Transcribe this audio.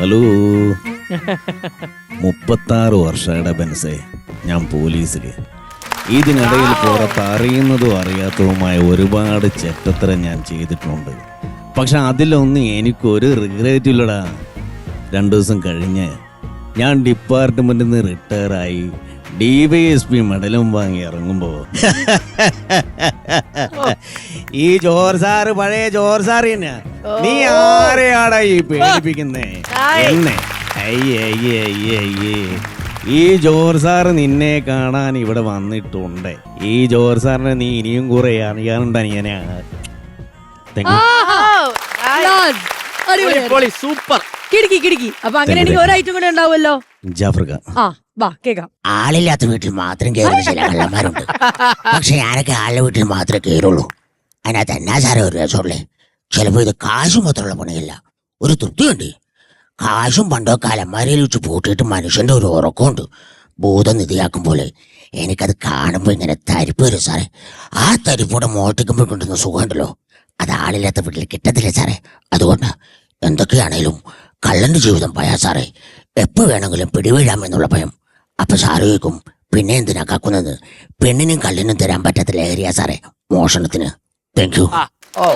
Hello. മുപ്പത്താറ് വർഷയുടെ ബെൻസേ ഞാൻ പോലീസിൽ. ഇതിനിടയിൽ പുറത്ത് അറിയുന്നതും അറിയാത്തതുമായ ഒരുപാട് ചെറ്റത്തരം ഞാൻ ചെയ്തിട്ടുണ്ട്. പക്ഷെ അതിലൊന്നും എനിക്കൊരു റിഗ്രറ്റ് ഇല്ലടാ. രണ്ടു ദിവസം കഴിഞ്ഞ് ഞാൻ ഡിപ്പാർട്ട്മെന്റിൽ നിന്ന് റിട്ടയർ ആയി. ഡി വൈ എസ് പി മെഡലും വാങ്ങി ഇറങ്ങുമ്പോ. ഈ ജോർ സാറ് പഴയ ജോർ സാറ് തന്നെ നീ ആരെയാടാ ഈ പേടിപ്പിക്കുന്നേ? എന്നെ. അയ്യേ അയ്യേ അയ്യേ അയ്യേ. ഈ ജോർ സാറ് നിന്നെ കാണാൻ ഇവിടെ വന്നിട്ടുണ്ട്. ഈ ജോർ സാറിനെ നീ ഇനിയും കുറെ അറിയാനുണ്ട് അനിയനാ. ഞാൻ. അടിപൊളി. സൂപ്പർ. കിടുക്കി കിടുക്കി. അപ്പൊ എനിക്ക് ഒരു ഐറ്റം കൂടെ ഉണ്ടാവുമല്ലോ? ജാഫർ ആ വാ കേക്കാം. ആളില്ലാത്ത വീട്ടിൽ മാത്രം കയറുന്ന ചില കള്ളന്മാരുണ്ട്. പക്ഷെ ഞാനൊക്കെ ആളുടെ വീട്ടിൽ മാത്രമേ കയറുള്ളൂ അതിനകത്ത് എന്നാ സാറേ ഒരു രസമുള്ളേ? ചിലപ്പോ ഇത് കാശ് മാത്രമുള്ള പണിയല്ല. ഒരു തൃപ്തിയുണ്ട്. കാശും പണ്ടോ കലന്മാരയിൽ വെച്ച് പൂട്ടിയിട്ട് മനുഷ്യന്റെ ഒരു ഉറക്കമുണ്ട്. ഭൂതനിധിയാക്കും പോലെ. എനിക്കത് കാണുമ്പോൾ ഇങ്ങനെ തരിപ്പ് വരും സാറേ. ആ തരിപ്പോടെ മോട്ടിക്കുമ്പോൾ കിട്ടുന്ന സുഖമുണ്ടല്ലോ. അത് ആളില്ലാത്ത വീട്ടിൽ കിട്ടത്തില്ല സാറേ? അതുകൊണ്ട് എന്തൊക്കെയാണേലും കള്ളന്റെ ജീവിതം പയാ സാറേ. എപ്പോൾ വേണമെങ്കിലും പിടിവീഴാമെന്നുള്ള ഭയം. അപ്പൊ സാറ് ചോദിക്കും പിന്നെ എന്തിനാ കക്കുന്നത്? പെണ്ണിനും കള്ളിനും തരാൻ പറ്റാത്ത ലഹരിയാ സാറേ മോഷണത്തിന്. Thank you oh.